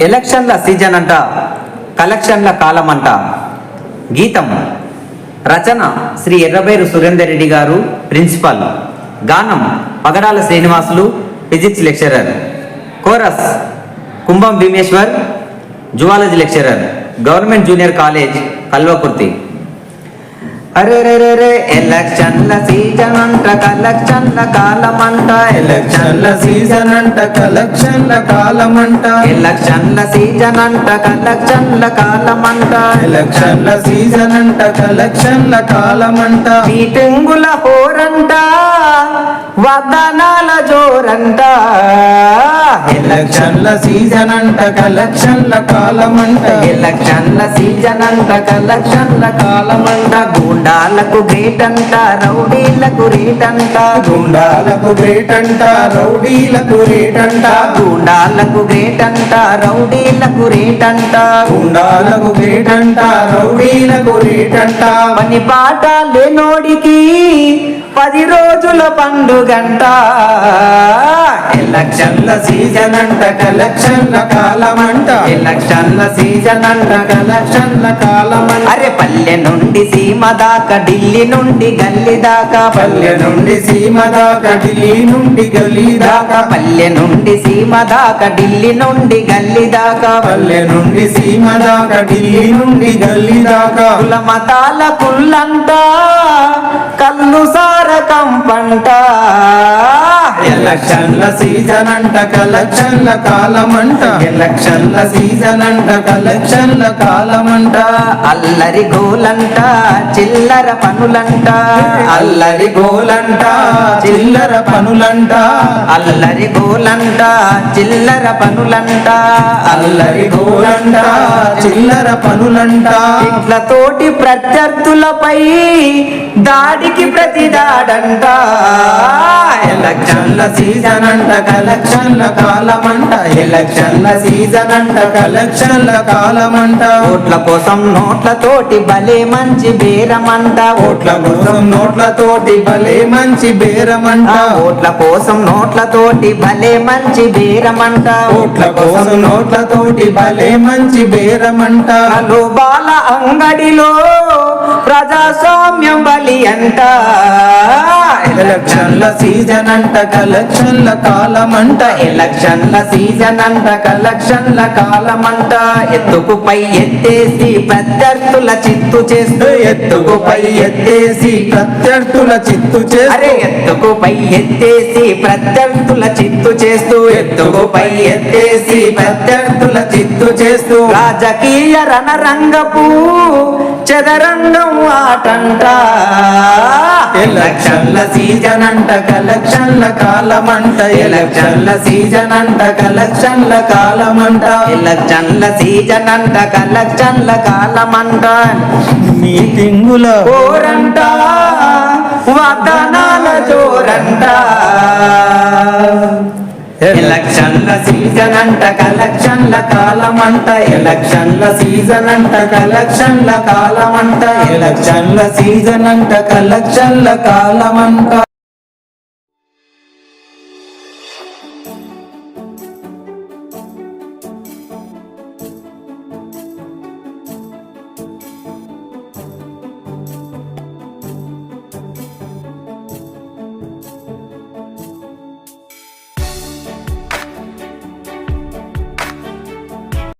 ఎలక్షన్ల సీజన్ అంట కలెక్షన్ల కాలం అంట గీతం రచన శ్రీ ఎర్రబేరు సురేందర్ రెడ్డి గారు ప్రిన్సిపాల్. గానం Pagadala Srinivasulu physics lecturer. Chorus Kumbham Bheemeshwar zoology lecturer. Government junior college Kalwakurthy. అరే రే రే రే ఎలక్షన్ల సీజన్ అంట కలెక్షన్ల కాలం ఎలక్షన్ల సీజన్ అంట కలెక్షన్ల కాలమంట. ఎలక్షన్ల సీజన్ అంట కలెక్షన్ల కాలం ఎలక్షన్ల సీజన్ అంట కలెక్షన్ల కాలమంట. మీటింగుల హోరంట వాగ్దానాల జోరంట. ఎలక్షన్ల సీజన్ అంట కలెక్షన్ల కాలమంట. ఎలక్షన్ల సీజన్ అంట కలెక్షన్ల కాలమంట. గుండాలకు గ్రేట్ అంట రౌడీలకు రేట్ అంట గుండాలకు గ్రేట్ అంట రౌడీలకు రేట్ అంట గుండాలకు గ్రేట్ అంట రౌడీలకు రేట్ అంట గుండాలకు గ్రేట్ అంట రౌడీలకు రేట్ అంట పని పాట లేనోడికి పది రోజుల పండుగంట. ఎలక్షన్ల సీజన్ అంట కలెక్షన్ల కాలమంట. ఎలక్షన్ల సీజన్ అంట కలెక్షన్ల కాలమంట. అరే పల్లె నుండి సీమ దాకా ఢిల్లీ నుండి గల్లీ దాకా. పల్లె నుండి సీమ దాకా ఢిల్లీ నుండి గల్లీ దాకా. పల్లె నుండి సీమ దాకా ఢిల్లీ నుండి గల్లీ దాకా. పల్లె నుండి సీమ దాకా ఢిల్లీ నుండి గల్లీ దాకా. కుల మతాల కుల్లంట కళ్ళు సారకం పంట ఎలక్షన్ల సీజన్ అంట కలెక్షన్ల కాలమంట. ఎలక్షన్ల సీజన్ అంట కలెక్షన్ల కాలమంట. అల్లరి గోలంట చిల్లర పనులంట. అల్లరి గోలంట చిల్లర పనులంట. అల్లరి గోలంట చిల్లర పనులంట. అల్లరి గోలంట చిల్లర పనులంట. ఇట్ల తోటి ప్రత్యర్థులపై దాడికి ప్రతి దాడంట ఎలక్షన్ల సీజన్ అంట కలెక్షన్ల కాలమంట ఎలక్షన్ల సీజన్ అంట కలెక్షన్ల కాలమంట. ఓట్ల కోసం నోట్లతోటి భలే మంచి బేరమంట. ఓట్ల కోసం నోట్లతోటి భలే మంచి బేరమంట. ఓట్ల కోసం నోట్లతోటి భలే మంచి బేరమంట. ఓట్ల కోసం నోట్లతోటి భలే మంచి బేరమంట. బాల అంగడిలో ప్రజాస్వామ్యం బలి అంట. ఎలక్షన్ల సీజన్ అంట కలెక్షన్ల కాలమంట. ఎలక్షన్ల సీజన్ అంట కలెక్షన్ల కాలమంట. ఎత్తుకు పై ఎత్తేసి ప్రత్యర్థుల చిత్తు చేస్తూ ఎత్తుకు పై ఎత్తేసి ప్రత్యర్థుల చిత్తు చేస్తూ ఎత్తుకు పై ఎత్తేసి ప్రత్యర్థుల చిత్తు చేస్తూ? ఎత్తుకు పై ఎత్తేసి ప్రత్యర్థుల చిత్తు చేస్తూ? రాజకీయ రణరంగపు చదరంగం ఆటంట. ఎలక్షన్ల సీజన్ అంట కలెక్షన్ల కాలమంట ఎలక్షన్ల సీజన్ అంట కలెక్షన్ల కాలమంట. ఎలక్షన్ల సీజన్ అంట కలెక్షన్ల కాలమంట. మీటింగుల ఓరంట వాగ్దానాల జోరంట. ఎలక్షన్ల సీజన్ అంట కలెక్షన్ల కాలమంట ఎలక్షన్ల సీజన్ అంట కలెక్షన్ల కాలమంట ఎలక్షన్ల సీజన్ అంట కలెక్షన్ల కాలమంట.